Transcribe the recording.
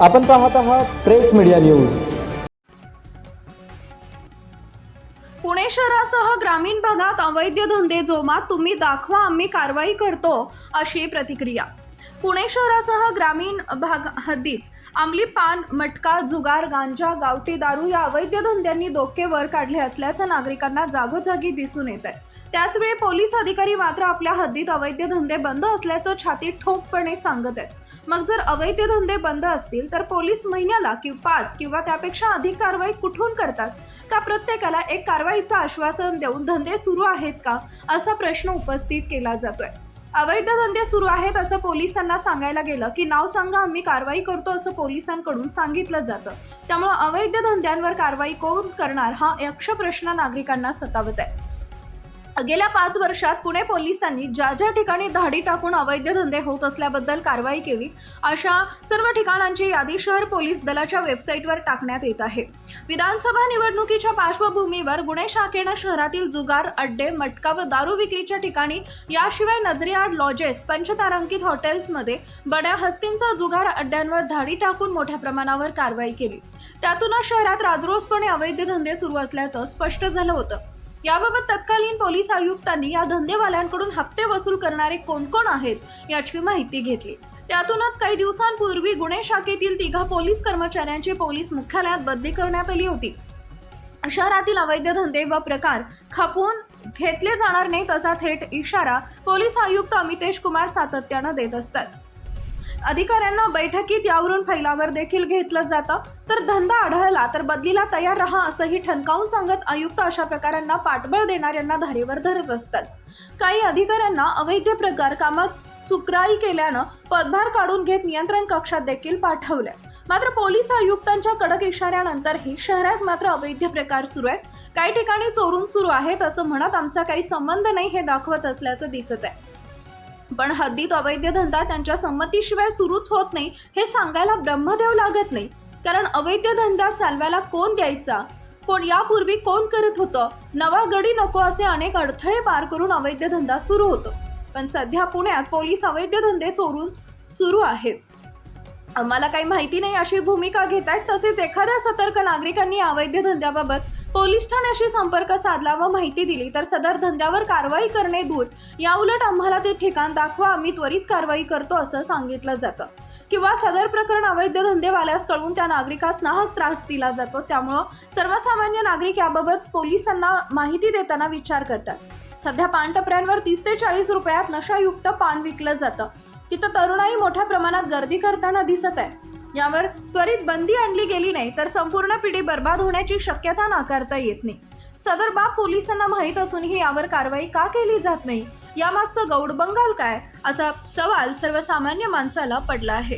आपण पाहत आहात प्रेस मीडिया न्यूज. पुणे शहरासह ग्रामीण भागात अवैध धंदे जोमात तुम्ही दाखवा आम्ही कारवाई करतो अशी प्रतिक्रिया. पुणे शहरासह ग्रामीण भाग हद्दीत अंमली पान मटका जुगार गांजा गावठी दारू या अवैध धंद्यांनी डोके वर काढले असल्याचं नागरिकांना जागोजागी दिसून येत आहे. त्याचवेळी पोलीस अधिकारी मात्र आपल्या हद्दीत अवैध धंदे बंद असल्याचं छाती ठोकपणे सांगत आहेत. मग जर अवैध धंदे बंद असतील तर पोलीस महिन्याला कि पाच किंवा त्यापेक्षा अधिक कारवाई कुठून करतात? का प्रत्येकाला एक कारवाईचं आश्वासन देऊन धंदे सुरू आहेत का? असा प्रश्न उपस्थित केला जातोय. अवैध धंदे सुरू आहेत असं पोलिसांना सांगायला गेलं की नाव सांगा आम्ही कारवाई करतो असं पोलिसांकडून सांगितलं जातं. त्यामुळं अवैध धंद्यांवर कारवाई कोण करणार हा यक्ष प्रश्न नागरिकांना सतावत आहे. गेल्या पाच वर्षात पुणे पोलिसांनी ज्या ज्या ठिकाणी धाडी टाकून अवैध धंदे होत असल्याबद्दल कारवाई केली अशा सर्व ठिकाणांची यादी शहर पोलीस दलाच्या वेबसाईटवर टाकण्यात येत आहे. विधानसभा निवडणुकीच्या पार्श्वभूमीवर गुन्हे शाखेनं शहरातील जुगार अड्डे मटका व दारू विक्रीच्या ठिकाणी याशिवाय नजरेआड लॉजेस पंचतारांकित हॉटेल्समध्ये बड्या हस्तींचा जुगार अड्ड्यांवर धाडी टाकून मोठ्या प्रमाणावर कारवाई केली. त्यातूनच शहरात राजरोसपणे अवैध धंदे सुरू असल्याचं स्पष्ट झालं होतं. याबाबत तत्कालीन पोलीस आयुक्तांनी या धंदेवाल्यांकडून हप्ते वसूल करणारे कोण कोण आहेत याची माहिती घेतली. त्यातूनच काही दिवसांपूर्वी गुन्हे शाखेतील तिघा पोलीस कर्मचाऱ्यांची पोलीस मुख्यालयात बदली करण्यात आली होती. शहरातील अवैध धंदे व प्रकार खपवून घेतले जाणार नाहीत असा थेट इशारा पोलीस आयुक्त अमितेश कुमार सातत्यानं देत असतात. अधिकाऱ्यांना बैठकीत यावरून फैलावर देखील घेतलं जातं. तर धंदा आढळला तर बदलीला तयार राहा असंही ठणकावून सांगत आयुक्त अशा प्रकारांना पाठबळ देणाऱ्यांना धारेवर धरत असतात. काही अधिकाऱ्यांना अवैध प्रकार कामात चुकराई केल्यानं पदभार काढून घेत नियंत्रण कक्षात देखील पाठवले मात्र पोलीस आयुक्तांच्या कडक इशाऱ्यानंतरही शहरात मात्र अवैध प्रकार सुरू आहेत. काही ठिकाणी चोरून सुरू आहेत असं म्हणत आमचा काही संबंध नाही हे दाखवत असल्याचं दिसत आहे पण हद्दीत अवैध धंदा त्यांच्या संमतीशिवाय सुरूच होत नाही हे सांगायला ब्रह्मदेव लागत नाही. कारण अवैध धंदा चालवायला कोण द्यायचा? कोण यापूर्वी कोण करत होतं? नवा गडी नको असे अनेक अडथळे पार करून अवैध धंदा सुरू होतो. पण सध्या पुण्यात पोलीस अवैध धंदे चोरून सुरू आहेत. आम्हाला काही माहिती नाही अशी भूमिका घेत आहेत तसेच एखाद्या सतर्क नागरिकांनी अवैध धंद्याबाबत पोलीस ठाण्याशी संपर्क साधला व माहिती दिली तर सदर धंद्यावर कारवाई करणे दूर याउलट आम्हाला ते ठिकाण दाखवा आम्ही त्वरित कारवाई करतो असं सांगितलं जातं. किंवा सदर प्रकरण अवैध धंदेवाल्यास कळून त्या नागरिकास नाहक त्रास दिला जातो. त्यामुळं सर्वसामान्य नागरिक याबाबत पोलिसांना माहिती देताना विचार करतात. सध्या पानटपऱ्यांवर तीस ते चाळीस रुपयात नशायुक्त पान विकलं जातं. तिथं तरुणाई मोठ्या प्रमाणात गर्दी करताना दिसत आहे. यावर त्वरित बंदी आणली गेली नाही तर संपूर्ण पिढी बर्बाद होण्याची शक्यता नाकारता येत नाही. सदर बाब पोलिसांना माहीत असूनही यावर कारवाई का केली जात नाही? यामागचं गौड बंगाल काय? असा सवाल सर्वसामान्य माणसाला पडला आहे.